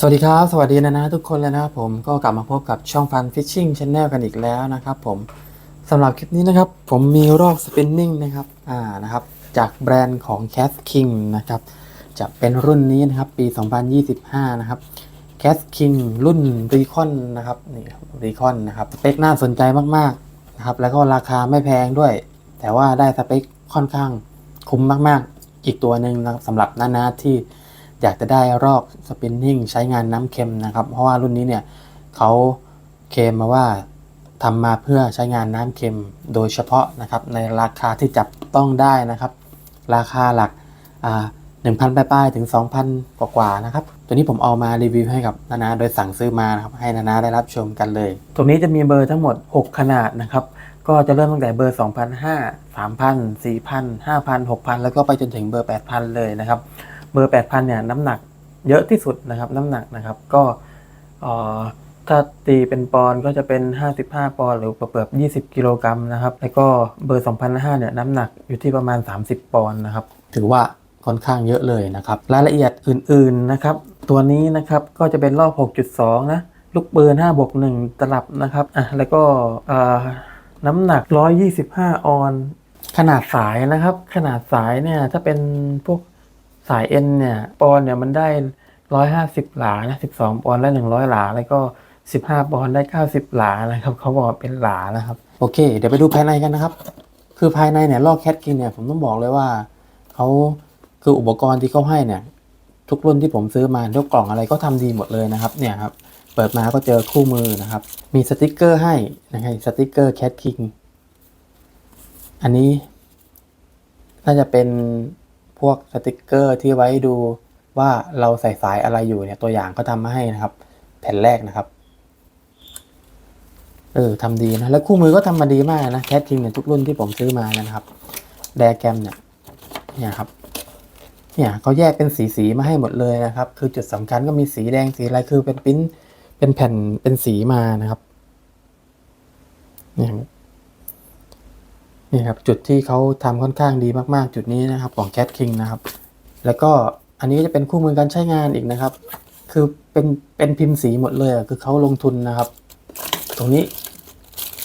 สวัสดีครับ สวัสดีนะนะทุกคนเลยนะครับผมก็กลับมาพบกับช่องฟันฟิชชิ่งช n แนลกันอีกแล้วนะครับผมสำหรับคลิปนี้นะครับ ผมมีรอกสปินนิ่งนะครับอ่านะครับ จากแบรนด์ของ Cat King นะครับ จะเป็นรุ่นนี้นะครับ ปี 2025 นะครับ Cat King รุ่น Recon นะครับนี่รับ Recon นะครับสเปคน่าสนใจมากๆนะครับ แล้วก็ราคาไม่แพงด้วย แต่ว่าได้สเปคค่อนข้างคุ้มมากๆ อีกตัวหนึ่งนะครับสำหรับนานาที่ อยากจะได้รอกสปินนิ่งใช้งานน้ำเค็มนะครับ เพราะว่ารุ่นนี้เนี่ยเขาเคมมาว่าทำมาเพื่อใช้งานน้ำเค็มโดยเฉพาะนะครับ ในราคาที่จับต้องได้นะครับ ราคาหลักอ่า1,000ปลายๆถึง 2,000 กว่าๆนะครับ ตัวนี้ผมเอามารีวิวให้กับนานาโดยสั่งซื้อมานะครับให้นานาได้รับชมกันเลยตรงนี้จะมีเบอร์ทั้งหมด 6 ขนาดนะครับ ก็จะเริ่มตั้งแต่เบอร์ 2,500 3,000 4,000 5,000 6,000 แล้วก็ไปจนถึงเบอร์ 8,000 เลยนะครับ บอร์ 8,000 เนี่ยน้ำหนักเยอะที่สุดนะครับน้ำหนักนะครับก็ถ้าตีเป็นปอนด์ก็จะเป็น 55 ปอนด์หรือเปอบ20 กิโลกรัมนะครับ แล้วก็เบอร์2,500เนี่ยน้ำหนักอยู่ที่ประมาณ 30 ปอนด์นะครับ ถือว่าค่อนข้างเยอะเลยนะครับ รายละเอียดอื่นๆนะครับ ตัวนี้นะครับก็จะเป็นรอบ 6.2 นะ ลูกปืน5บวก1ตลับนะครับอะแล้วก็น้ำหนัก 125 ออน ขนาดสายนะครับ ขนาดสายเนี่ยถ้าเป็นพวก สายเอ็นเนี่ยปอนเนี่ยมันได้ร้อยห้าสิบหลานะสิบสองปอนได้หนึ่งร้อยหลา แล้วก็สิบห้าปอนได้เก้าสิบหลานะครับเขาบอกเป็นหลานะครับโอเค เดี๋ยวไปดูภายในกันนะครับ คือภายในเนี่ยลอกแคทกินเนี่ยผมต้องบอกเลยว่าเขาคืออุปกรณ์ที่เขาให้เนี่ย ทุกรุ่นที่ผมซื้อมาทุกกล่องอะไรก็ทำดีหมดเลยนะครับเนี่ยครับเปิดมาก็เจอคู่มือนะครับ มีสติกเกอร์ให้นะครับสติกเกอร์แคทคิงอันนี้น่าจะเป็น พวกสติกเกอร์ที่ไว้ดูว่าเราใส่สายอะไรอยู่เนี่ยตัวอย่างเขาทำมาให้นะครับ แผ่นแรกนะครับเออทำดีนะแล้วคู่มือก็ทำมาดีมากนะแคทคิงเนี่ยทุกรุ่นที่ผมซื้อมานะครับแดแกรมเนี่ยเนี่ยครับเนี่ยเขาแยกเป็นสีสีมาให้หมดเลยนะครับ คือจุดสำคัญก็มีสีแดงสีอะไรคือเป็นปิ้นเป็นแผ่นเป็นสีมานะครับเนี่ย นี่ครับจุดที่เขาทำค่อนข้างดีมากๆ จุดนี้นะครับของ Cat King นะครับ แล้วก็อันนี้จะเป็นคู่มือการใช้งานอีกนะครับ คือเป็นเป็นพิมพ์สีหมดเลยอะคือเขาลงทุนนะครับ ตรงนี้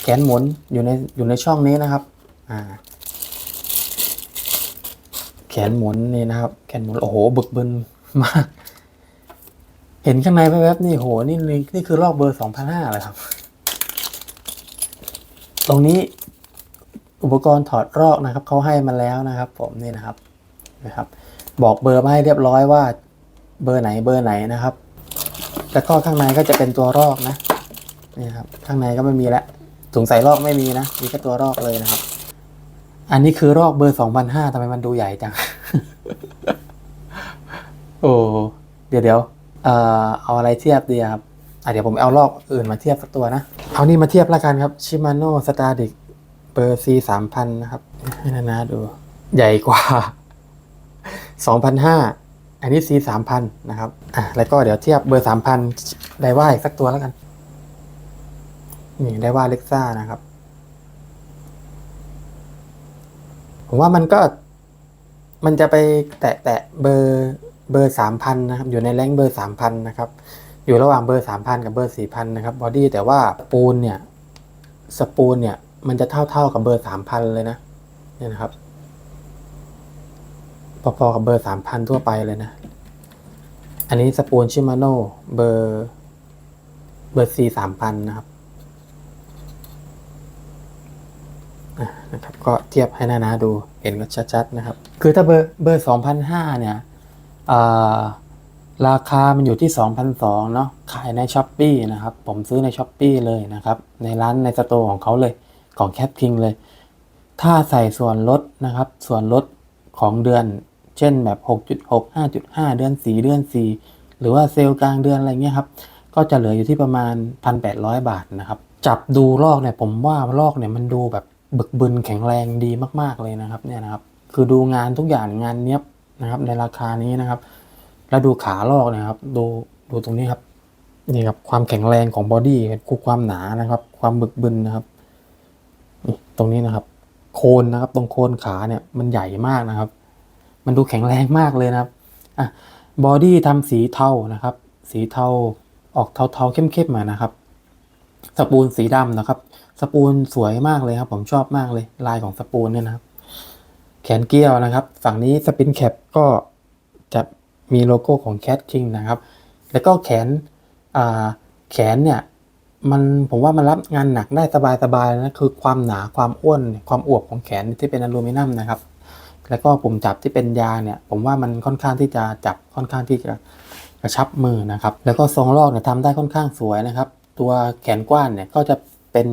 แขนหมุนอยู่ในอยู่ในช่องนี้นะครับอ่าแขนหมุนนี่นะครับ แขนหมุนโอ้โหบึกบึนมาก เห็นข้างในแวบๆนี่โหนี่นี่นี่คือลอกเบอร์สองพันห้าเลยครับ ตรงนี้ อุปกรณ์ถอดรอกนะครับเขาให้มาแล้วนะครับ ผมนี่นะครับนะครับ บอกเบอร์มาให้เรียบร้อยว่าเบอร์ไหนเบอร์ไหนนะครับ แล้วก็ข้างในก็จะเป็นตัวรอกนะนี่ครับข้างในก็ไม่มีแล้วถุงใส่รอกไม่มีนะมีแค่ตัวรอกเลยนะครับ อันนี้คือรอกเบอร์สองพันห้าทำไมมันดูใหญ่จังโอ้เดี๋ยวเดี๋ยวเอ่อเอาอะไรเทียบดีครับอะเดี๋ยวผมเอาลอกอื่นมาเทียบสักตัวนะ เอานี่มาเทียบแล้วกันครับชิมาโน่สตาร์ดิก เบอร์ C สามพันนะครับให้นานาดู ใหญ่กว่าสองพันห้าอันนี้ C สามพันนะครับ อะ แล้วก็เดี๋ยวเทียบเบอร์สามพันได้ว่าอีกสักตัวแล้วกัน นี่ได้ว่าเล็กซ่านะครับ ผมว่ามันก็ มันจะไปแตะแตะเบอร์เบอร์สามพันนะครับ อยู่ในแรงเบอร์สามพันนะครับ อยู่ระหว่างเบอร์สามพันกับเบอร์สี่พันนะครับบอดี้แต่ว่าปูนเนี่ย สปูนเนี่ย มันจะเท่าเท่าๆกับเบอร์สามพันเลยนะเนี่ยนะครับพอๆกับเบอร์สามพันทั่วไปเลยนะ อันนี้สปูนชิมาโน่เบอร์เบอร์ซีสามพันนะครับนะครับ ก็เทียบให้นานาดูเห็นกันชัดๆนะครับ คือถ้าเบอร์เบอร์สองพันห้าเนี่ยราคามันอยู่ที่2,200เนาะขายในช้อปปีนะครับ ผมซื้อในช้อปปีเลยนะครับ ในร้านในสโตร์ของเขาเลย ของแคทคิงเลย ถ้าใส่ส่วนลดนะครับ ส่วนลดของเดือน เช่นแบบ 6.6 5.5 เดือน 4 เดือน 4 หรือว่าเซลล์กลางเดือนอะไรเงี้ยครับ ก็จะเหลืออยู่ที่ประมาณ 1,800 บาทนะครับ จับดูลอกเนี่ยผมว่าลอกเนี่ยมันดูแบบบึกบึนแข็งแรงดีมากๆเลยนะครับเนี่ยนะครับ คือดูงานทุกอย่างงานเนี้ยบนะครับในราคานี้นะครับ แล้วดูขาลอกนะครับ ดูดูตรงนี้ครับนี่ครับความแข็งแรงของบอดี้คูความหนานะครับ ความบึกบึนนะครับ ตรงนี้นะครับ โคนนะครับ ตรงโคนขาเนี่ยมันใหญ่มากนะครับ มันดูแข็งแรงมากเลยนะครับอะบอดี้ทำสีเทานะครับ สีเทาออกเทาๆเข้มๆมานะครับสปูนสีดำนะครับ สปูนสวยมากเลยครับ ผมชอบมากเลย ลายของสปูนเนี่ยนะครับ แขนเกี้ยวนะครับ ฝั่งนี้สปินแคปก็จะมีโลโก้ของ Cat King นะครับ แล้วก็แขนอ่าแขนเนี่ย มันผมว่ามันรับงานหนักได้สบายๆนะคือความหนาความอ้วนความอวบของแขนที่เป็นอลูมิเนียมนะครับ แล้วก็ปุ่มจับที่เป็นยาเนี่ย ผมว่ามันค่อนข้างที่จะจับค่อนข้างที่จะกระชับมือนะครับ แล้วก็ทรงลอกเนี่ยทำได้ค่อนข้างสวยนะครับ ตัวแขนกว้านเนี่ยก็จะเป็น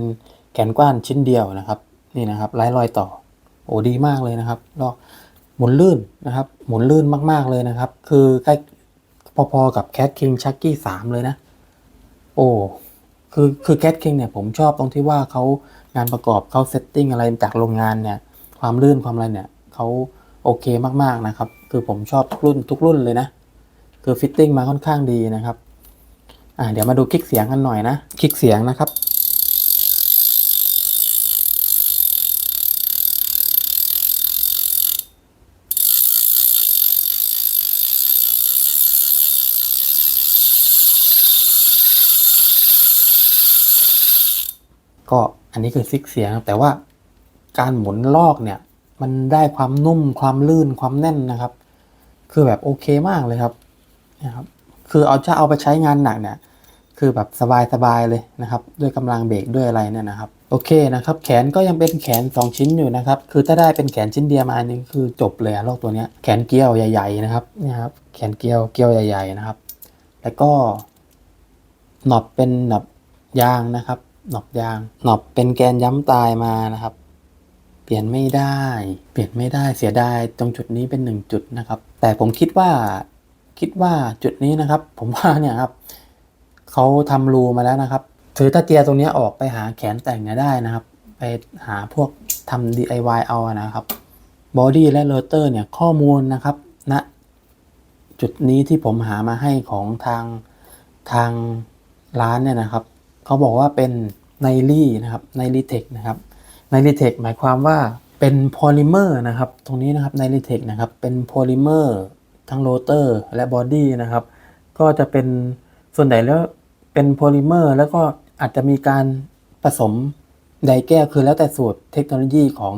แขนกว้านชิ้นเดียวนะครับนี่นะครับไร้รอยต่อโอ้ดีมากเลยนะครับลอกหมุนลื่นนะครับ หมุนลื่นมากๆเลยนะครับ คือใกล้พอๆกับ Cat King Chucky 3เลยนะ โอ้ คือคือแคทคิงเนี่ยผมชอบตรงที่ว่าเขางานประกอบเขาเซตติ้งอะไรจากโรงงานเนี่ยความลื่นความอะไรเนี่ยเขาโอเคมากๆนะครับ คือผมชอบทุกรุ่นทุกรุ่นเลยนะ คือฟิตติ้งมาค่อนข้างดีนะครับอ่าเดี๋ยวมาดูคลิกเสียงกันหน่อยนะคลิกเสียงนะครับ ก็อันนี้คือซิกเสียงครับแต่ว่าการหมุนลอกเนี่ยมันได้ความนุ่มความลื่นความแน่นนะครับ คือแบบโอเคมากเลยครับนะครับ คือเอาจะเอาไปใช้งานหนักเนี่ยคือแบบสบายๆเลยนะครับ ด้วยกำลังเบรกด้วยอะไรเนี่ยนะครับ โอเคนะครับ แขนก็ยังเป็นแขน 2 ชิ้นอยู่นะครับ คือถ้าได้เป็นแขนชิ้นเดียวมาอันนี้คือจบเลยอะลอกตัวเนี้ยแขนเกลียวใหญ่ ๆ นะครับนี่ครับ แขนเกลียวเกลียวใหญ่ ๆ นะครับ แล้วก็หนอบเป็นหนอบยางนะครับ หนอบยาง หนอบเป็นแกนย้ำตายมานะครับ เปลี่ยนไม่ได้ เปลี่ยนไม่ได้เสียดายตรงจุดนี้เป็นหนึ่งจุดนะครับ แต่ผมคิดว่าคิดว่าจุดนี้นะครับ ผมว่าเนี่ยครับเขาทำรูมาแล้วนะครับ ถือตะเกียร์ตรงนี้ออกไปหาแขนแต่งเนี่ยได้นะครับ ไปหาพวกทำ DIY เอานะครับบอดี้และโรเตอร์เนี่ยข้อมูลนะครับณนะจุดนี้ที่ผมหามาให้ของทางทางร้านเนี่ยนะครับ เขาบอกว่าเป็น ไนลี่นะครับไนลีเทคนะครับไนลีเทคหมายความว่าเป็นโพลิเมอร์นะครับตรงนี้นะครับไนลีเทคนะครับเป็นโพลิเมอร์ทั้งโรเตอร์และบอดี้นะครับก็จะเป็นส่วนใหญ่แล้วเป็นโพลิเมอร์แล้วก็อาจจะมีการผสมไดแก้วคือแล้วแต่สูตรเทคโนโลยีของ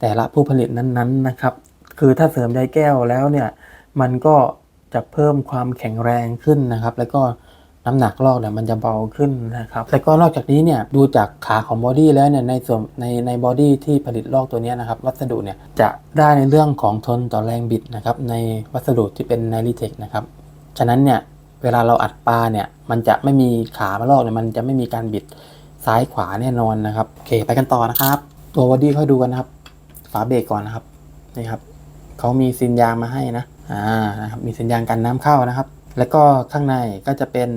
แต่ละผู้ผลิตนั้นๆนะครับ คือถ้าเสริมไดแก้วแล้วเนี่ยมันก็จะเพิ่มความแข็งแรงขึ้นนะครับ แล้วก็ น้ำหนักลอกเนี่ยมันจะเบาขึ้นนะครับแล้วก็นอกจากนี้เนี่ยดูจากขาของบอดี้แล้วเนี่ยในส่วนในในบอดี้ที่ผลิตลอกตัวนี้นะครับวัสดุเนี่ยจะได้ในเรื่องของทนต่อแรงบิดนะครับในวัสดุที่เป็นไนลิเทคนะครับฉะนั้นเนี่ยเวลาเราอัดปลาเนี่ยมันจะไม่มีขามาลอกเนี่ยมันจะไม่มีการบิดซ้ายขวาแน่นอนนะครับโอเคไปกันต่อนะครับ ตัวบอดี้ค่อยดูกันนะครับฝาเบรกก่อนนะครับนี่ครับเขามีซินยางมาให้นะอ่านะครับมีซินยางกันน้ำเข้านะครับ แล้วก็ข้างในก็จะเป็น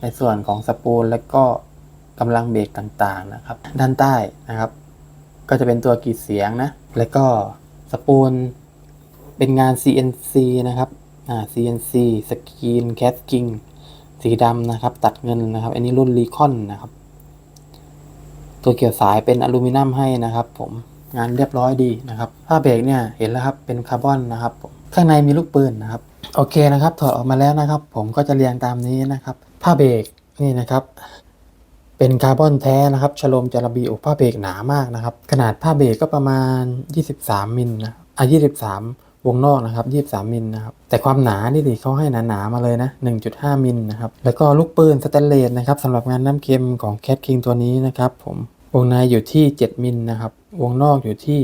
ในส่วนของสปูลแล้วก็กำลังเบรกต่างๆนะครับ ด้านใต้นะครับ ก็จะเป็นตัวกรีดเสียงนะ แล้วก็สปูลเป็นงาน CNC นะครับอ่า CNC สกรีนแคสกิ้งสีดำนะครับ ตัดเงินนะครับ อันนี้รุ่นรีคอนนะครับ ตัวเกี่ยวสายเป็นอลูมิเนียมให้นะครับผม งานเรียบร้อยดีนะครับผ้าเบรกเนี่ยเห็นแล้วครับเป็นคาร์บอนนะครับ ข้างในมีลูกปืนนะครับโอเคนะครับถอดออกมาแล้วนะครับ ผมก็จะเรียงตามนี้นะครับ ผ้าเบรกนี่นะครับ เป็นคาร์บอนแท้นะครับชโลมจาระบีโอผ้าเบรกหนามากนะครับ ขนาดผ้าเบรกก็ประมาณ 23มิลนะอะ23 วงนอกนะครับ23มิลนะครับแต่ความหนานี่ดิเขาให้หนาๆมาเลยนะ 1.5มิลนะครับแล้วก็ลูกปืนสแตนเลสนะครับสำหรับงานน้ำเค็มของแคทคิงตัวนี้นะครับผม วงในอยู่ที่ 7 มิลนะครับ วงนอกอยู่ที่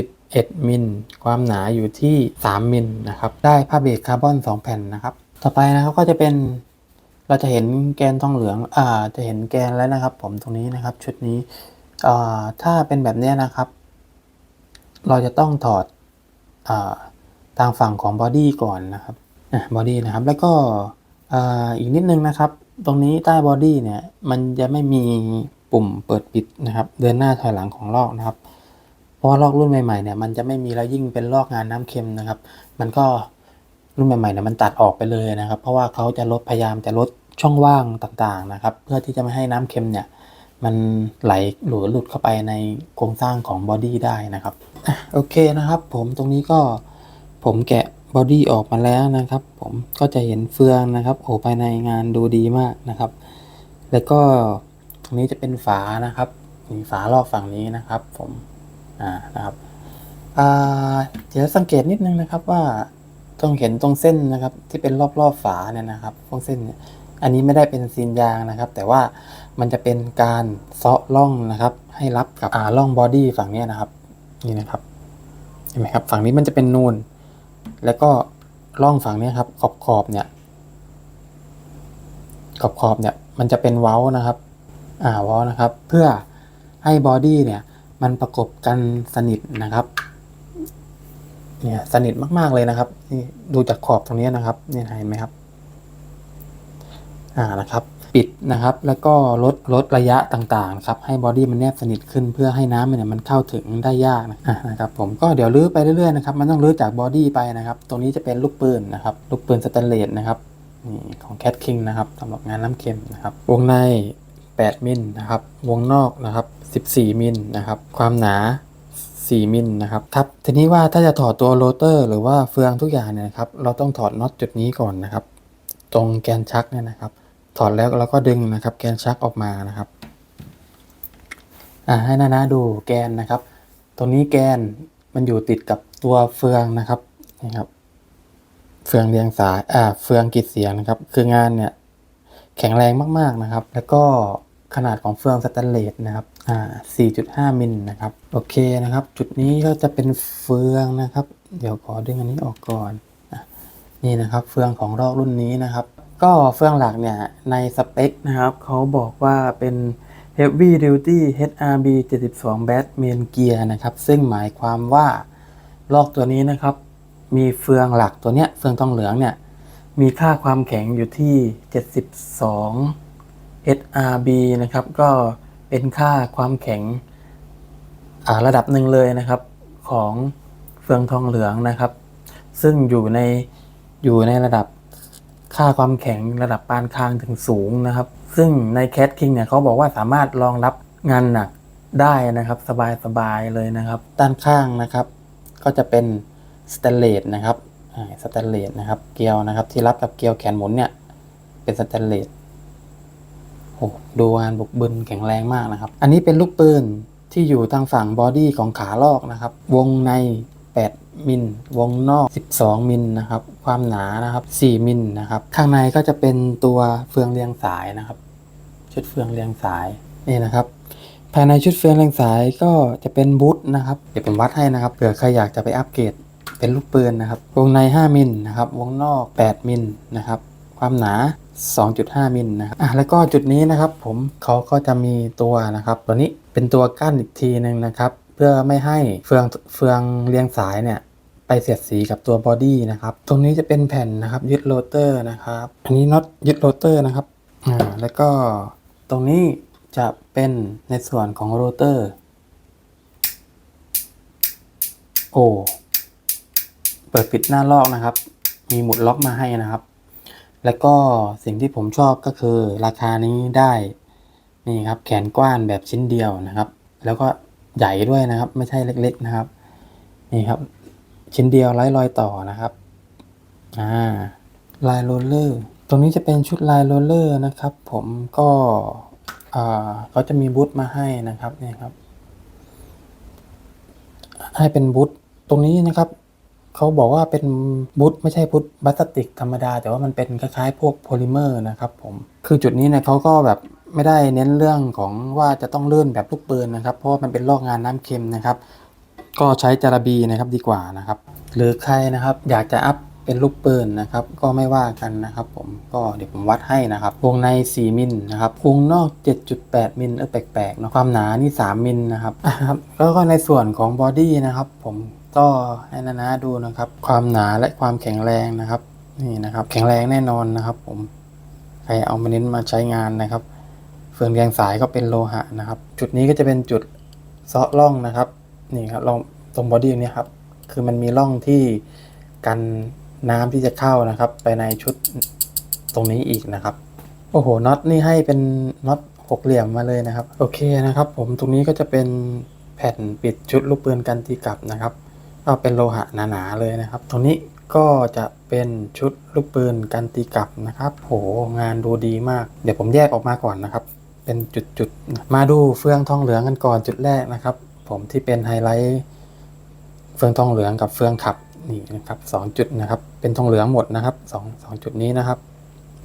11 มิล ความหนาอยู่ที่ 3 มิลนะครับ ได้ผ้าเบรกคาร์บอน 2 แผ่นนะครับ ต่อไปนะครับก็จะเป็น เราจะเห็นแกนทองเหลือง อ่า จะเห็นแกนแล้วนะครับ ผมตรงนี้นะครับ ชุดนี้ อ่า ถ้าเป็นแบบนี้นะครับ เราจะต้องถอด อ่า ทางฝั่งของบอดี้ก่อนนะครับอะบอดี้นะครับ แล้วก็อ่าอีกนิดนึงนะครับ ตรงนี้ใต้บอดี้เนี่ย มันจะไม่มี ปุ่มเปิดปิดนะครับ เดินหน้าถอยหลังของลอกนะครับ เพราะว่าลอกรุ่นใหม่ๆเนี่ยมันจะไม่มีแล้วยิ่งเป็นลอกงานน้ำเค็มนะครับ มันก็รุ่นใหม่ๆเนี่ยมันตัดออกไปเลยนะครับ เพราะว่าเขาจะลดพยายามจะลดช่องว่างต่างๆนะครับ เพื่อที่จะไม่ให้น้ำเค็มเนี่ยมันไหลหรือหลุดเข้าไปในโครงสร้างของบอดี้ได้นะครับโอเคนะครับผมตรงนี้ก็ผมแกะบอดี้ออกมาแล้วนะครับ ผมก็จะเห็นเฟืองนะครับโอ้ภายในงานดูดีมากนะครับ แล้วก็ รงนี้จะเป็นฝานะครับมีฝารอบฝั่งนี้นะครับ ผมอ่านะครับอ่าเดี๋ยวสังเกตนิดนึงนะครับว่าต้องเห็นตรงเส้นนะครับ ที่เป็นรอบๆฝาเนี่ยนะครับตรงเส้นอันนี้ไม่ได้เป็นซีนยางนะครับ แต่ว่ามันจะเป็นการเซาะร่องนะครับ ให้รับกับอ่าร่องบอดี้ฝั่งนี้นะครับ นี่นะครับเห็นไหมครับ ฝั่งนี้มันจะเป็นนูนแล้วก็ร่องฝั่งนี้ครับ ขอบขอบเนี่ย ขอบขอบเนี่ย มันจะเป็นเว้านะครับ อ่าว้านะครับ เพื่อให้บอดี้เนี่ยมันประกบกันสนิทนะครับเนี่ยสนิทมากๆเลยนะครับนี่ดูจากขอบตรงนี้นะครับเนี่ยเห็นไหมครับอ่านะครับ ปิดนะครับ แล้วก็ลดลดระยะต่างๆครับให้บอดี้มันแนบสนิทขึ้นเพื่อให้น้ำเนี่ยมันเข้าถึงได้ยากนะะนะครับผมก็เดี๋ยวลื้อไปเรื่อยๆนะครับมันต้องลื้อจากบอดี้ไปนะครับ ตรงนี้จะเป็นลูกปืนนะครับ ลูกปืนสแตนเลสนะครับนี่ของ Cat King นะครับสำหรับงานน้ำเค็มนะครับวงใน 8 มิลนะครับ วงนอกนะครับ 14 มิลนะครับ ความหนา 4 มิลนะครับครับ ทีนี้ว่าถ้าจะถอดตัวโรเตอร์ หรือว่าเฟืองทุกอย่างเนี่ยนะครับ เราต้องถอดน็อตจุดนี้ก่อนนะครับ ตรงแกนชักเนี่ยนะครับ ถอดแล้วเราก็ดึงนะครับ แกนชักออกมานะครับ อ่าให้นานาดูแกนนะครับ ตรงนี้แกนมันอยู่ติดกับตัวเฟืองนะครับนี่ครับ เฟืองเรียงสาย อ่า เฟืองกรีดเสียงนะครับ คืองานเนี่ยแข็งแรงมาก ๆ นะครับ แล้วก็ ขนาดของเฟืองสแตนเลสนะครับ อ่า 4.5 มิลนะครับ โอเคนะครับ จุดนี้ก็จะเป็นเฟืองนะครับ เดี๋ยวขอดึงอันนี้ออกก่อน นี่นะครับ เฟืองของรอกรุ่นนี้นะครับ ก็เฟืองหลักเนี่ย ในสเปคนะครับเขาบอกว่าเป็น Heavy Duty HRB 72 Bass Main Gear นะครับ ซึ่งหมายความว่าลอกตัวนี้นะครับ มีเฟืองหลักตัวเนี้ย เฟืองทองเหลืองเนี่ย มีค่าความแข็งอยู่ที่ 72 SRB นะครับ ก็เป็นค่าความแข็งระดับหนึ่งเลยนะครับของเฟืองทองเหลืองนะครับ ซึ่งอยู่ในอยู่ในระดับค่าความแข็งระดับปานกลางถึงสูงนะครับ ซึ่งใน Cat King เนี่ยเขาบอกว่าสามารถรองรับงานหนักได้นะครับสบายๆเลยนะครับ ด้านข้างนะครับ ก็จะเป็นสแตนเลสนะครับสแตนเลสนะครับ เกลียวนะครับ ที่รับกับเกลียวแขนหมุนเนี่ยเป็นสแตนเลส โอ้ดูงานบุกบึนแข็งแรงมากนะครับ อันนี้เป็นลูกปืนที่อยู่ทางฝั่งบอดี้ของขาลอกนะครับ วงใน 8 มิล วงนอก 12 มิลนะครับ ความหนานะครับ 4 มิลนะครับ ข้างในก็จะเป็นตัวเฟืองเรียงสายนะครับ ชุดเฟืองเรียงสายนี่นะครับ ภายในชุดเฟืองเรียงสายก็จะเป็นบูทนะครับ เดี๋ยวผมวัดให้นะครับ เผื่อใครอยากจะไปอัปเกรดเป็นลูกปืนนะครับ วงใน 5 มิลนะครับ วงนอก 8 มิลนะครับ ความหนา 2.5 มิลนะครับอะแล้วก็จุดนี้นะครับผมเขาก็จะมีตัวนะครับ ตัวนี้เป็นตัวกั้นอีกทีหนึ่งนะครับ เพื่อไม่ให้เฟืองเฟืองเรียงสายเนี่ยไปเสียดสีกับตัวบอดี้นะครับ ตรงนี้จะเป็นแผ่นนะครับยึดโรเตอร์นะครับ อันนี้น็อตยึดโรเตอร์นะครับ อ่า แล้วก็ตรงนี้จะเป็นในส่วนของโรเตอร์ โอ้เปิดปิดหน้าลอกนะครับ มีหมุดล็อกมาให้นะครับ แล้วก็สิ่งที่ผมชอบก็คือราคานี้ได้นี่ครับแขนกว้านแบบชิ้นเดียวนะครับ แล้วก็ใหญ่ด้วยนะครับ ไม่ใช่เล็ก ๆนะครับ นี่ครับ ชิ้นเดียวไร้รอยต่อนะครับอ่าลายโรลเลอร์ตรงนี้จะเป็นชุดลายโรลเลอร์นะครับ ผมก็อ่าเขาจะมีบูทมาให้นะครับนี่ครับ ให้เป็นบูทตรงนี้นะครับ เขาบอกว่าเป็นบูทไม่ใช่บูทพลาสติกธรรมดา แต่ว่ามันเป็นคล้ายๆ พวกโพลิเมอร์นะครับผมคือจุดนี้เนี่ยเขาก็แบบไม่ได้เน้นเรื่องของว่าจะต้องเลื่อนแบบลูกปืนนะครับ เพราะว่ามันเป็นลอกงานน้ำเค็มนะครับ ก็ใช้จาระบีนะครับดีกว่านะครับ หรือใครนะครับอยากจะอัพเป็นลูกปืนนะครับ ก็ไม่ว่ากันนะครับ ผมก็เดี๋ยวผมวัดให้นะครับ วงใน 4 มิลนะครับวงนอก 7.8 มิลเออแปลกๆนะความหนานี่ 3 มิลนะครับอะครับแล้วก็ในส่วนของบอดี้นะครับ ผม ก็ให้นานาดูนะครับ ความหนาและความแข็งแรงนะครับ นี่นะครับ แข็งแรงแน่นอนนะครับ ผมใครเอามาเน้นมาใช้งานนะครับ เฟืองแยงสายก็เป็นโลหะนะครับ จุดนี้ก็จะเป็นจุดเซาะร่องนะครับ นี่ครับลองตรงบอดี้นี้ครับ คือมันมีร่องที่กันน้ำที่จะเข้านะครับ ไปในชุดตรงนี้อีกนะครับ โอ้โหน็อตนี่ให้เป็นน็อตหกเหลี่ยมมาเลยนะครับ โอเคนะครับ ผมตรงนี้ก็จะเป็นแผ่นปิดชุดลูกปืนกันตีกลับนะครับ ก็เป็นโลหะหนาๆเลยนะครับ ตรงนี้ก็จะเป็นชุดลูกปืนกันตีกลับนะครับ โหงานดูดีมาก เดี๋ยวผมแยกออกมาก่อนนะครับ เป็นจุดๆ มาดูเฟืองทองเหลืองกันก่อนจุดแรกนะครับ ผมที่เป็นไฮไลท์เฟืองทองเหลืองกับเฟืองขับนี่นะครับสองจุดนะครับ เป็นทองเหลืองหมดนะครับสองสองจุดนี้นะครับ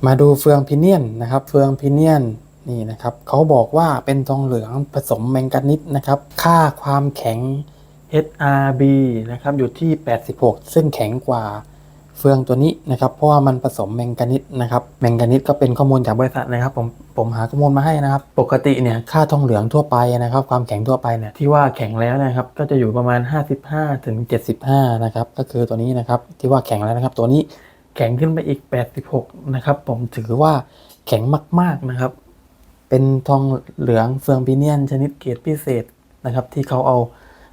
มาดูเฟืองพิเนียนนะครับ เฟืองพิเนียนนี่นะครับเขาบอกว่าเป็นทองเหลืองผสมแมงกานิสนะครับ ค่าความแข็ง HRB นะครับอยู่ที่ 86 ซึ่งแข็งกว่าเฟืองตัวนี้นะครับ เพราะว่ามันผสมแมงกานิสนะครับ แมงกานิสก็เป็นข้อมูลจากบริษัทนะครับ ผมผมหาข้อมูลมาให้นะครับ ปกติเนี่ยค่าทองเหลืองทั่วไปนะครับ ความแข็งทั่วไปเนี่ยที่ว่าแข็งแล้วนะครับ ก็จะอยู่ประมาณ 55ถึง75 นะครับ ก็คือตัวนี้นะครับที่ว่าแข็งแล้วนะครับ ตัวนี้แข็งขึ้นไปอีก 86 นะครับ ผมถือว่าแข็งมาก ๆนะครับ เป็นทองเหลืองเฟืองพิเนียนชนิดเกรดพิเศษนะครับ ที่เขาเอา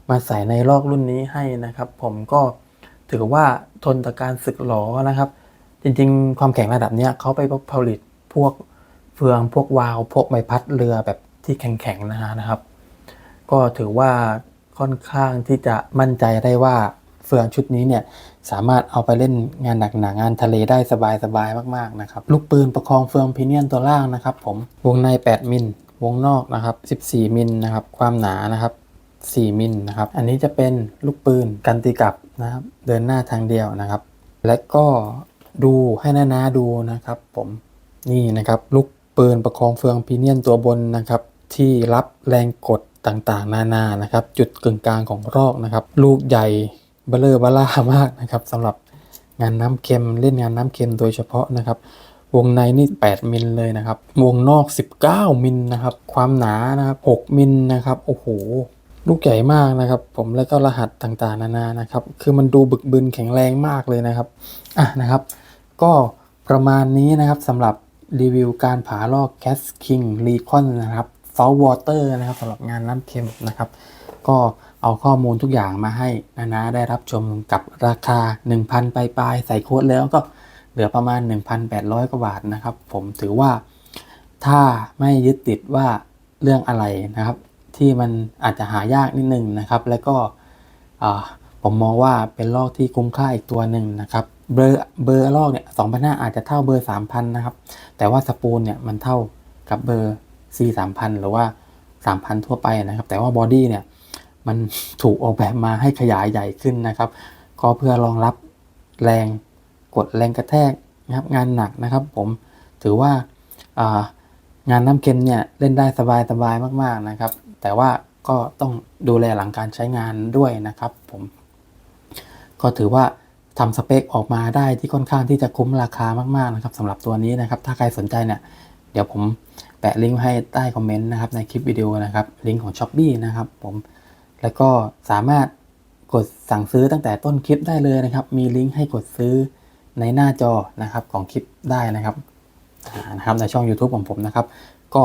มาใส่ในลอกรุ่นนี้ให้นะครับ ผมก็ถือว่าทนต่อการสึกหลอนะครับ จริงๆ ความแข็งระดับเนี้ยเขาไปผลิตพวกเฟืองพวกวาล์วพวกใบพัดเรือแบบที่แข็งๆนะฮะนะครับ ก็ถือว่าค่อนข้างที่จะมั่นใจได้ว่าเฟืองชุดนี้เนี่ยสามารถเอาไปเล่นงานหนักหนางานทะเลได้สบายๆมากๆนะครับลูกปืนประคองเฟืองพิเนียนตัวล่างนะครับ ผมวงใน 8 มิลวงนอกนะครับ 14 มิลนะครับ ความหนานะครับ 4 มิลนะครับ อันนี้จะเป็นลูกปืนกันตีกลับนะครับ เดินหน้าทางเดียวนะครับ และก็ดูให้นานาดูนะครับ ผมนี่นะครับลูกปืนประคองเฟืองพิเนียนตัวบนนะครับ ที่รับแรงกดต่างๆ นานานะครับ จุดกึ่งกลางของรอกนะครับ ลูกใหญ่เบลอเบล่ามากนะครับสำหรับงานน้ำเค็มเล่นงานน้ำเค็มโดยเฉพาะนะครับ วงในนี่ 8 มิลเลยนะครับ วงนอก 19 มิลนะครับ ความหนานะครับ 6 มิลนะครับ โอ้โห ลูกใหญ่มากนะครับ ผมแล้วก็รหัสต่างๆ นานานะครับ คือมันดูบึกบึนแข็งแรงมากเลยนะครับอะนะครับ ก็ประมาณนี้นะครับสำหรับรีวิวการผาลอก Cat King Recon นะครับ Salt Water นะครับสำหรับงานน้ำเค็มนะครับ ก็เอาข้อมูลทุกอย่างมาให้นานาได้รับชมกับราคา 1,000ปลายๆใส่โค้ดแล้วก็เหลือประมาณ 1,800 กว่าบาทนะครับ ผมถือว่าถ้าไม่ยึดติดว่าเรื่องอะไรนะครับ ที่มันอาจจะหายากนิดนึงนะครับ แล้วก็ผมมองว่าเป็นลอกที่คุ้มค่าอีกตัวหนึ่งนะครับเบอร์เบอร์ลอกเนี่ยสองพันห้าอาจจะเท่าเบอร์สามพันนะครับ แต่ว่าสปูลเนี่ยมันเท่ากับเบอร์ C สามพันหรือว่าสามพันทั่วไปนะครับ แต่ว่าบอดี้เนี่ยมันถูกออกแบบมาให้ขยายใหญ่ขึ้นนะครับ ก็เพื่อรองรับแรงกดแรงกระแทกนะครับ งานหนักนะครับ ผมถือว่าอ่างานน้ำเค็มเนี่ยเล่นได้สบายสบายมากๆนะครับ แต่ว่าก็ต้องดูแลหลังการใช้งานด้วยนะครับผมก็ถือว่าทำสเปคออกมาได้ที่ค่อนข้างที่จะคุ้มราคามากๆนะครับสำหรับตัวนี้นะครับ ถ้าใครสนใจเนี่ย เดี๋ยวผมแปะลิงก์ให้ใต้คอมเมนต์นะครับในคลิปวิดีโอนะครับลิงก์ของ s h อ p e e นะครับผมแล้วก็สามารถกดสั่งซื้อตั้งแต่ต้นคลิปได้เลยนะครับ มีลิงก์ให้กดซื้อในหน้าจอนะครับของคลิปได้นะครับนะครับในช่อง YouTube ของผมนะครับ ก็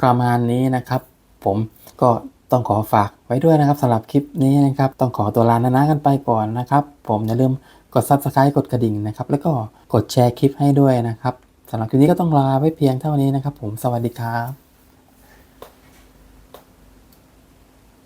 ประมาณนี้นะครับผม ก็ต้องขอฝากไว้ด้วยนะครับสำหรับคลิปนี้นะครับ ต้องขอตัวลานานากันไปก่อนนะครับ ผมอย่าลืมกด Subscribe กดกระดิ่งนะครับ แล้วก็กดแชร์คลิปให้ด้วยนะครับสำหรับคลิปนี้ก็ต้องลาไว้เพียงเท่านี้นะครับ ผมสวัสดีครับ